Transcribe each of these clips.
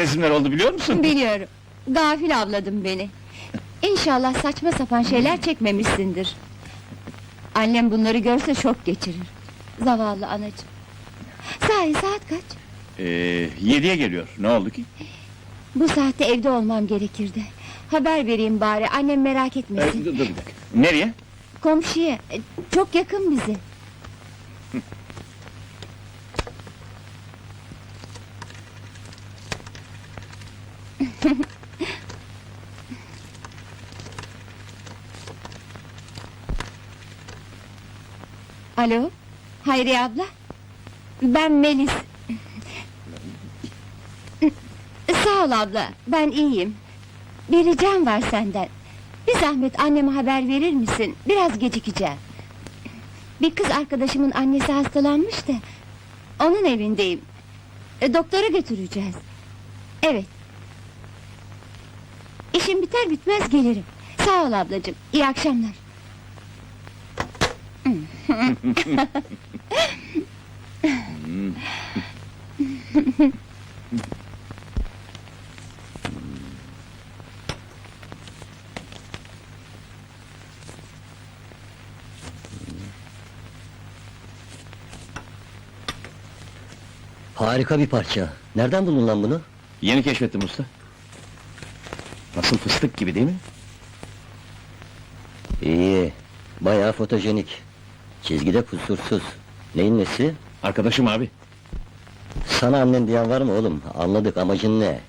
Harika resimler oldu biliyor musun? Biliyorum. Gafil avladın beni. İnşallah saçma sapan şeyler çekmemişsindir. Annem bunları görse şok geçirir. Zavallı anacığım. Sahi saat kaç? Ee, yediye geliyor. Ne oldu ki? Bu saatte evde olmam gerekirdi. Haber vereyim bari, annem merak Ee, etmesin. dur, dur bir dakika. Nereye? Komşuya, e, çok yakın bize. Alo, Hayriye abla. Ben Melis. Sağ ol abla, ben iyiyim. Bir ricam var senden. Bir zahmet anneme haber verir misin? Biraz gecikeceğim. Bir kız arkadaşımın annesi hastalanmış da... ...onun evindeyim. E, doktora götüreceğiz. Evet. İşim biter bitmez gelirim. Sağ ol ablacığım, iyi akşamlar. Harika bir parça. Nereden buldun lan bunu? Yeni keşfettim usta. Nasıl fıstık gibi değil mi? İyi. Bayağı fotojenik. Çizgide kusursuz. Neyin nesi? Arkadaşım abi. Sana annen diyen var mı oğlum? Anladık amacın ne?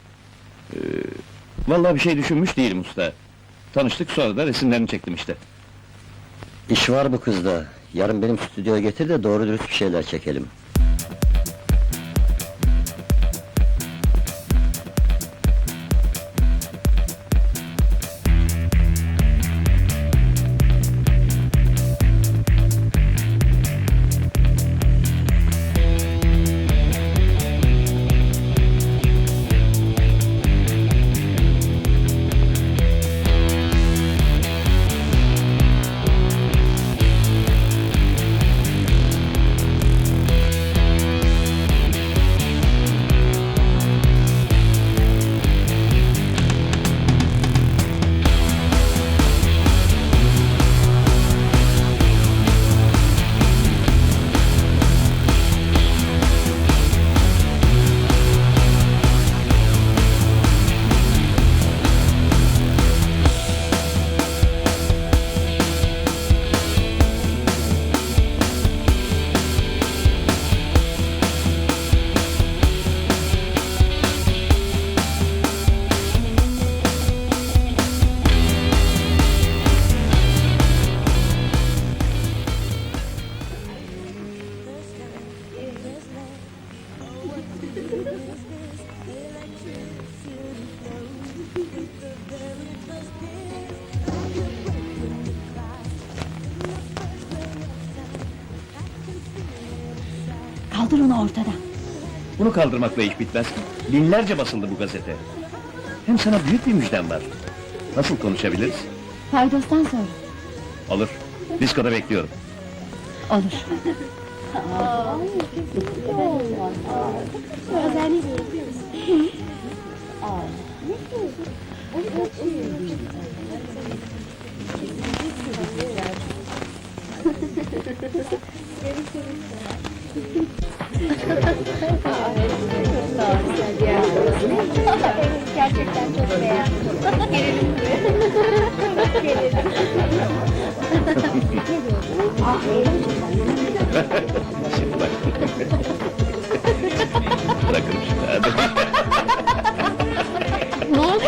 Vallahi bir şey düşünmüş değilim usta. Tanıştık sonra da resimlerini çektim işte. İş var bu kızda. Yarın benim stüdyoya getir de doğru dürüst bir şeyler çekelim. Kaldır onu ortadan. Bunu kaldırmakla iş bitmez. Binlerce basıldı bu gazete. Hem sana büyük bir müjdem var. Nasıl konuşabiliriz? Paydostan sonra. Olur. Diskoda bekliyorum. Olur. Gerçekten çok beğendim. Gelelim buraya. Gelelim. Şimdi bak. Bırakırım şimdi. Ne oldu?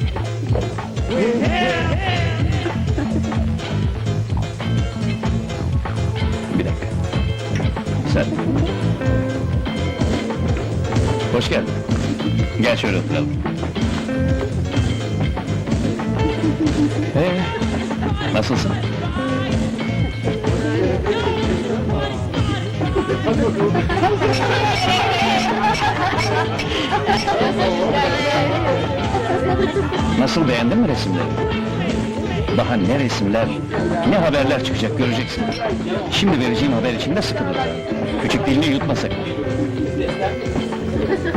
Hoş geldin. Gel şöyle oturalım. Ee, nasılsın? Nasıl beğendin mi resimleri? Daha ne resimler, ne haberler çıkacak göreceksin. Şimdi vereceğim haber için de sıkı dur. Küçük dilini yutma sakın.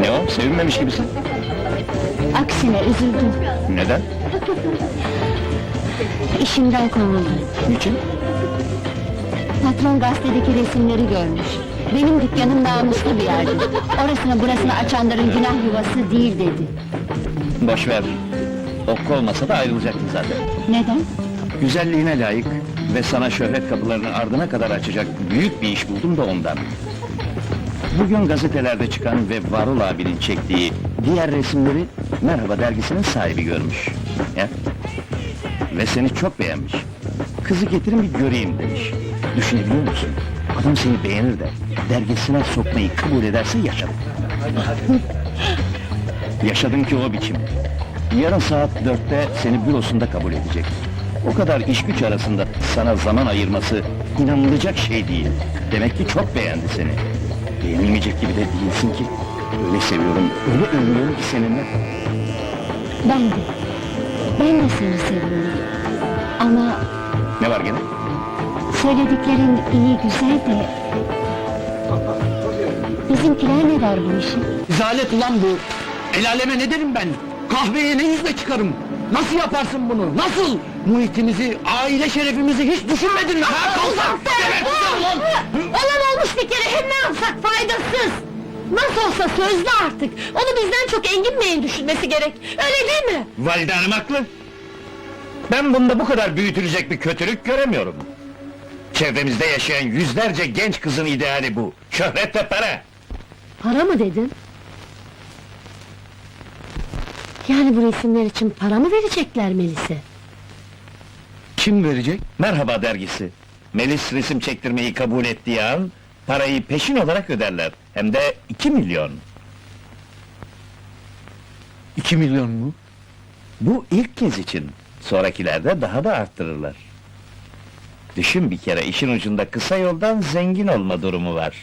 Ne o, sevinmemiş gibisin? Aksine üzüldüm. Neden? İşimden kovuldum. Niçin? Patron gazetedeki resimleri görmüş. Benim dükkanım namuslu bir yerdi. Orasını burasını açanların günah yuvası değil dedi. Boş ver. Okku olmasa da ayrılacaktın zaten. Neden? Güzelliğine layık ve sana şöhret kapılarını ardına kadar açacak büyük bir iş buldum da ondan. Bugün gazetelerde çıkan ve Varol abinin çektiği diğer resimleri Merhaba dergisinin sahibi görmüş. Ya? Ve seni çok beğenmiş. Kızı getirin bir göreyim demiş. Düşünebiliyor musun? Adam seni beğenir de dergisine sokmayı kabul ederse yaşadın. Yaşadın ki o biçim. Yarın saat dörtte seni bürosunda kabul edecek. O kadar iş güç arasında sana zaman ayırması inanılacak şey değil. Demek ki çok beğendi seni. Beğenilmeyecek gibi de değilsin ki. Öyle seviyorum, öyle övünüyorum ki seninle. Ben de. Ben de seni seviyorum. Ama Ne var gene? söylediklerin iyi güzel de... Bizimkiler ne der bu işi? Zalet ulan bu! El aleme ne derim ben? Kahveye ne yüzle çıkarım? Nasıl yaparsın bunu? Nasıl? Muhitimizi, aile şerefimizi hiç düşünmedin mi? Ha kalsak! Evet, ulan! Olan olmuş bir kere hem ne yapsak faydasız! Nasıl olsa sözlü artık! Onu bizden çok Engin Bey'in düşünmesi gerek, öyle değil mi? Valide hanım haklı. Ben bunda bu kadar büyütülecek bir kötülük göremiyorum. Çevremizde yaşayan yüzlerce genç kızın ideali bu. Şöhret ve para. Para mı dedin? Yani bu resimler için para mı verecekler Melis'e? Kim verecek? Merhaba dergisi. Melis resim çektirmeyi kabul ettiği an... ...parayı peşin olarak öderler. Hem de iki milyon. İki milyon mu? Bu ilk kez için. Sonrakilerde daha da arttırırlar. Düşün bir kere işin ucunda kısa yoldan zengin olma durumu var.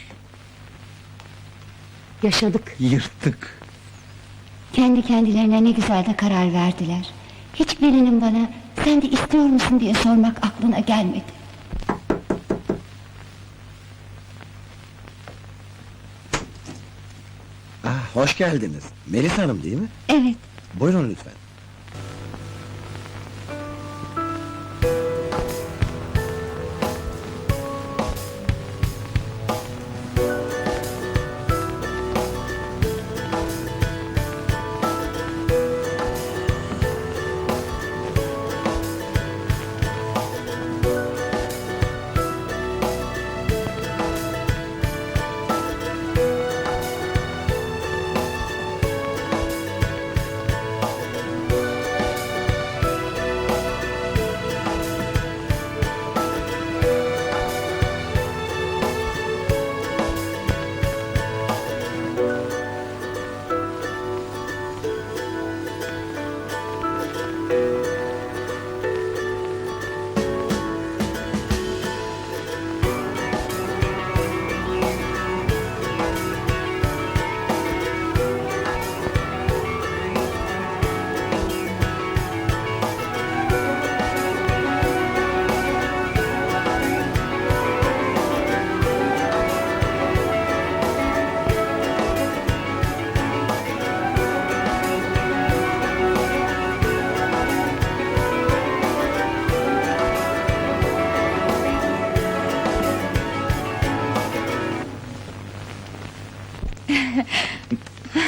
Yaşadık. Yırttık. Kendi kendilerine ne güzel de karar verdiler. Hiçbirinin bana sen de istiyor musun diye sormak aklına gelmedi. Hoş geldiniz. Melis Hanım değil mi? Evet, Buyurun lütfen.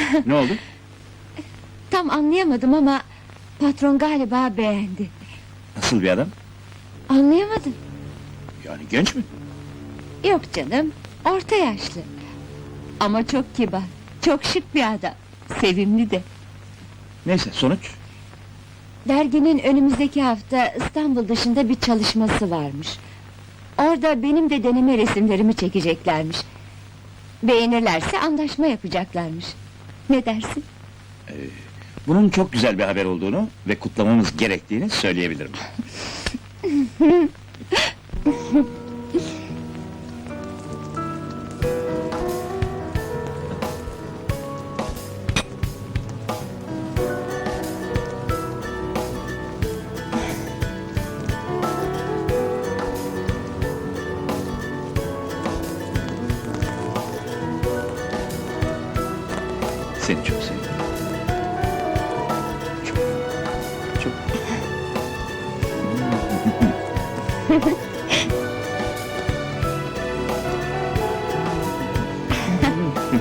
Ne oldu? Tam anlayamadım ama patron galiba beğendi. Nasıl bir adam? Anlayamadım. Yani genç mi? Yok canım, orta yaşlı. Ama çok kibar, çok şık bir adam. Sevimli de. Neyse sonuç. Derginin önümüzdeki hafta İstanbul dışında bir çalışması varmış. Orada benim de deneme resimlerimi çekeceklermiş. Beğenirlerse anlaşma yapacaklarmış. Ne dersin? Bunun çok güzel bir haber olduğunu ve kutlamamız gerektiğini söyleyebilirim.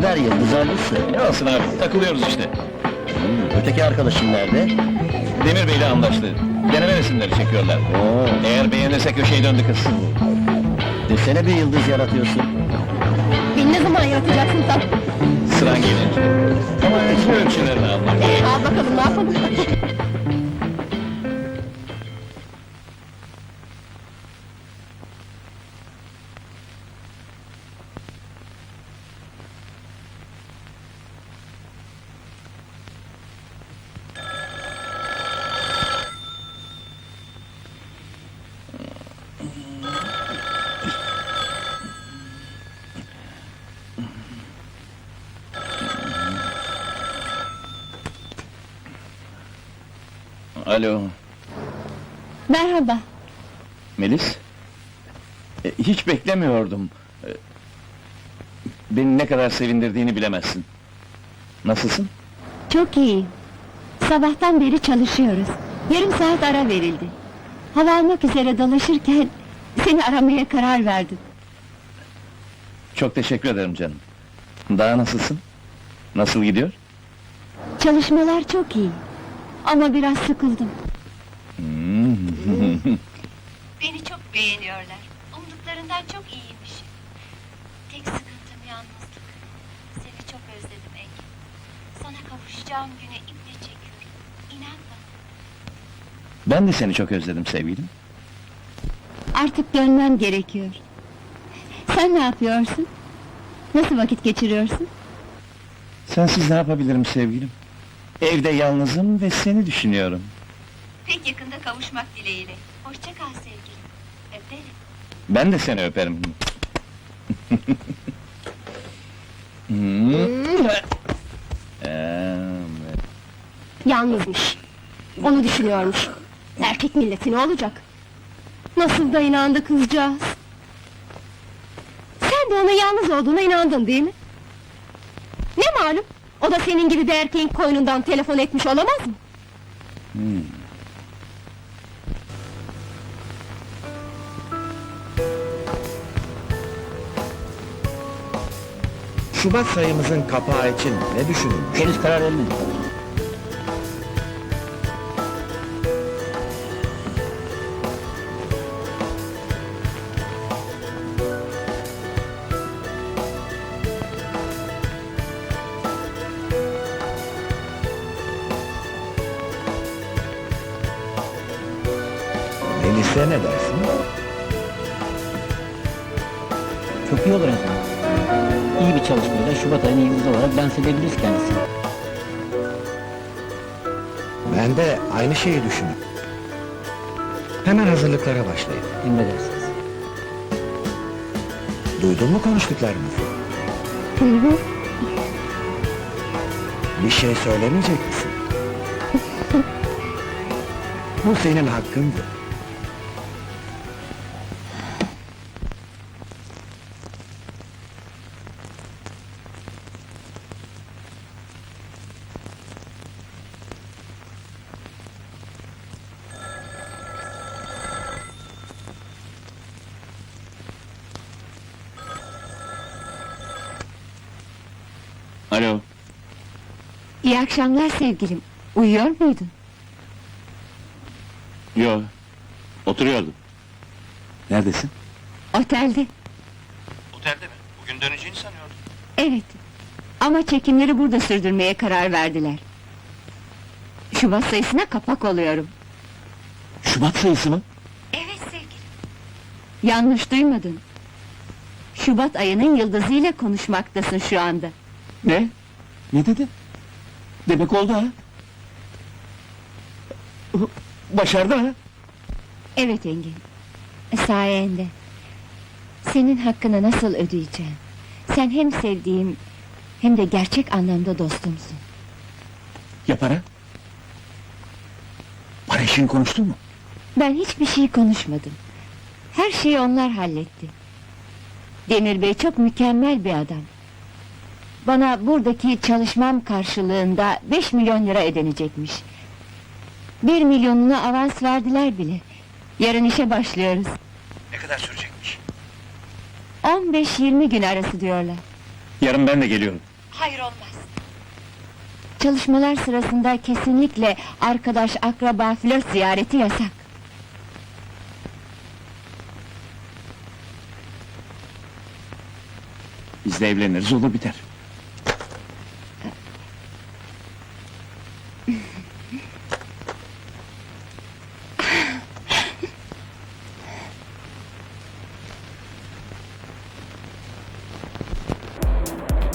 haber Yıldız ablası? Ne olsun abi, takılıyoruz işte. Hmm, öteki arkadaşın nerede? Demir Bey'le anlaştı. Deneme resimleri çekiyorlar. Oo, Eğer beğenirse köşeyi döndü kız. desene bir yıldız yaratıyorsun. Beni ne zaman yaratacaksın sen? Sıran gelir. Ama önce ölçülerini almak. Al bakalım ne yapalım? Alo, Merhaba. Melis? E, hiç beklemiyordum. E, beni ne kadar sevindirdiğini bilemezsin. Nasılsın? Çok iyi. Sabahtan beri çalışıyoruz. Yarım saat ara verildi. Hava almak üzere dolaşırken seni aramaya karar verdim. Çok teşekkür ederim canım. Daha nasılsın? Nasıl gidiyor? Çalışmalar çok iyi. Ama biraz sıkıldım. Beni çok beğeniyorlar. Umduklarından çok iyiymiş. Tek sıkıntım yalnızlık. Seni çok özledim Engin. Sana kavuşacağım güne iple çekiyorum. İnan bana. ben de seni çok özledim sevgilim. Artık dönmem gerekiyor. Sen ne yapıyorsun? Nasıl vakit geçiriyorsun? Sensiz ne yapabilirim sevgilim? Evde yalnızım ve seni düşünüyorum. Pek yakında kavuşmak dileğiyle. Hoşça kal sevgilim. Öperim. Ben de seni öperim. Hmm. Evet. Yalnızmış. Onu düşünüyormuş. Erkek milleti ne olacak? Nasıl da inandı kızcağız. Sen de onun yalnız olduğuna inandın değil mi? Ne malum? O da senin gibi bir erkeğin koynundan telefon etmiş olamaz mı? Şubat sayımızın kapağı için ne düşünülmüş? Henüz karar vermedik. Edebiliriz kendisini. Ben de aynı şeyi düşünüyorum. Hemen hazırlıklara başlayın. Emredersiniz. Duydun mu konuştuklarımızı? Hı hı. Bir şey söylemeyecek misin? Bu senin hakkındı. Alo, İyi akşamlar sevgilim. Uyuyor muydun? yo. Oturuyordum. Neredesin? Otelde. Otelde mi? Bugün döneceğini sanıyordum. Evet. Ama çekimleri burada sürdürmeye karar verdiler. Şubat sayısına kapak oluyorum. Şubat sayısı mı? Evet sevgilim. Yanlış duymadın. Şubat ayının yıldızıyla konuşmaktasın şu anda. Ne? Ne dedi? Demek oldu ha? Başardı ha? Evet Engin. Sayende. Senin hakkını nasıl ödeyeceğim? Sen hem sevdiğim hem de gerçek anlamda dostumsun. Ya para? Para işini konuştun mu? Ben hiçbir şey konuşmadım. Her şeyi onlar halletti. Demir Bey çok mükemmel bir adam. Bana buradaki çalışmam karşılığında 5 milyon lira ödenecekmiş. Bir milyonunu avans verdiler bile. Yarın işe başlıyoruz. Ne kadar sürecekmiş? 15-20 gün arası diyorlar. Yarın ben de geliyorum. Hayır olmaz. Çalışmalar sırasında kesinlikle arkadaş, akraba, flört ziyareti yasak. Biz de evleniriz, olur biter.